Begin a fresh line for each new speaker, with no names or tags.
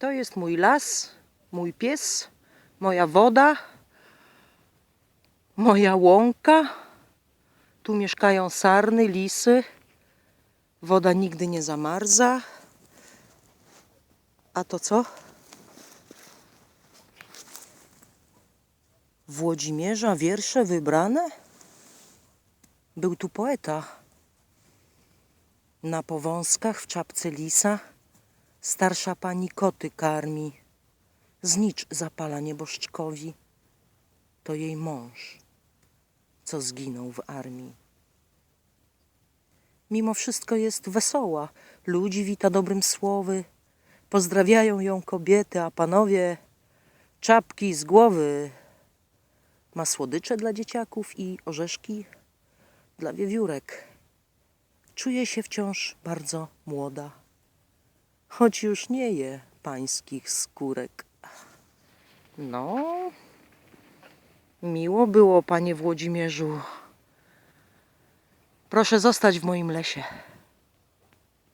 To jest mój las, mój pies, moja woda, moja łąka. Tu mieszkają sarny, lisy. Woda nigdy nie zamarza. A to co? Włodzimierza wiersze wybrane? Był tu poeta. Na powązkach w czapce lisa starsza pani koty karmi. Znicz zapala nieboszczkowi. To jej mąż, co zginął w armii. Mimo wszystko jest wesoła. Ludzi wita dobrym słowy. Pozdrawiają ją kobiety, a panowie czapki z głowy. Ma słodycze dla dzieciaków i orzeszki dla wiewiórek. Czuje się wciąż bardzo młoda, choć już nie je pańskich skórek. No, miło było, panie Włodzimierzu. Proszę zostać w moim lesie.